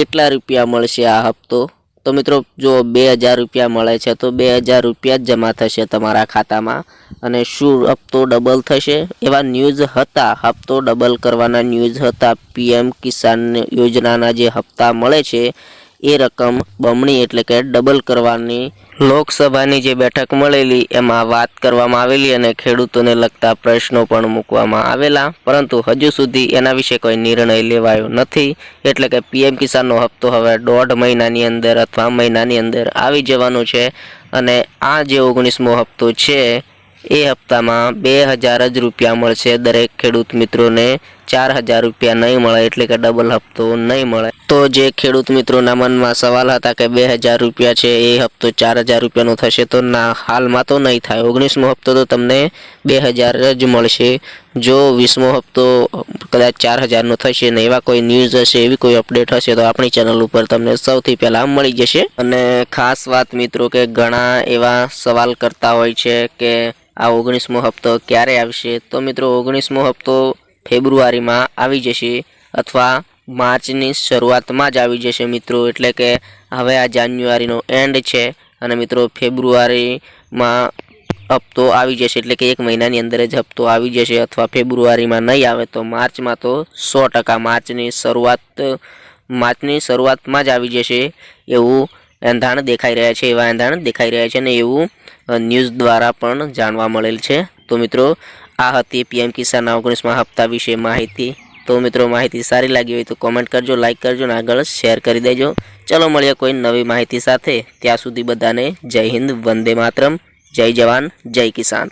કેટલા રૂપિયા મળશે આ હપ્તો? તો મિત્રો, જો બે હજાર રૂપિયા મળે છે, તો બે હજાર રૂપિયા જ જમા થશે તમારા ખાતામાં. અને શું હપ્તો ડબલ થશે? એવા ન્યૂઝ હતા. હપ્તો ડબલ કરવાના ન્યૂઝ હતા. પીએમ કિસાન યોજનાના જે હપ્તા મળે છે એ રકમ બમણી એટલે કે ડબલ કરવાની. લોકસભાની જે બેઠક મળેલી, એમાં વાત કરવામાં આવેલી અને ખેડૂતોને લગતા પ્રશ્નો પણ મૂકવામાં આવેલા. પરંતુ હજુ સુધી એના વિશે કોઈ નિર્ણય લેવાયો નથી. એટલે કે પીએમ કિસાનનો હપ્તો હવે દોઢ મહિનાની અંદર અથવા મહિનાની અંદર આવી જવાનો છે. અને આ જે ઓગણીસમો હપ્તો છે એ હપ્તામાં બે હજાર જ રૂપિયા મળશે. દરેક ખેડૂત મિત્રોને ચાર હજાર રૂપિયા નહીં મળે, એટલે કે ડબલ હપ્તો નહીં મળે. તો જે ખેડૂત મિત્રોના મનમાં સવાલ હતા કે બે હજાર રૂપિયા છે, એ હપ્તો ચાર હજાર રૂપિયાનો થશે, તો ના, હાલમાં તો નહીં થાય. ઓગણીસમો હપ્તો તો તમને બે હજાર જ મળશે. જો વીસમો હપ્તો કદાચ ચાર હજારનો થશે ને એવા કોઈ ન્યૂઝ હશે, એવી કોઈ અપડેટ હશે, તો આપણી ચેનલ ઉપર તમને સૌથી પહેલાં મળી જશે. અને ખાસ વાત મિત્રો કે ઘણા એવા સવાલ કરતા હોય છે કે આ ઓગણીસમો હપ્તો ક્યારે આવશે? તો મિત્રો, ઓગણીસમો હપ્તો ફેબ્રુઆરીમાં આવી જશે અથવા માર્ચની શરૂઆતમાં જ આવી જશે મિત્રો. એટલે કે હવે આ જાન્યુઆરીનો એન્ડ છે અને મિત્રો, ફેબ્રુઆરીમાં હપ્તો આવી જશે. એટલે કે એક મહિનાની અંદર જ હપ્તો આવી જશે અથવા ફેબ્રુઆરીમાં નહીં આવે તો માર્ચમાં તો સો ટકા માર્ચની શરૂઆત, માર્ચની શરૂઆતમાં જ આવી જશે એવું એંધાણ દેખાઈ રહ્યા છે, એવા એંધાણ દેખાઈ રહ્યા છે અને એવું ન્યૂઝ દ્વારા પણ જાણવા મળેલ છે. તો મિત્રો, આ હતી પીએમ કિસાનના ઓગણીસમાં હપ્તા વિશે માહિતી. તો મિત્રો, માહિતી સારી લાગી હોય તો કોમેન્ટ કરજો લાઈક કરજો અને આગળ શેર કરી દેજો. ચલો, મળીએ કોઈ નવી માહિતી સાથે. ત્યાં સુધી બધાને જય હિન્દ, વંદે માતરમ. જય જવાન, જય કિસાન.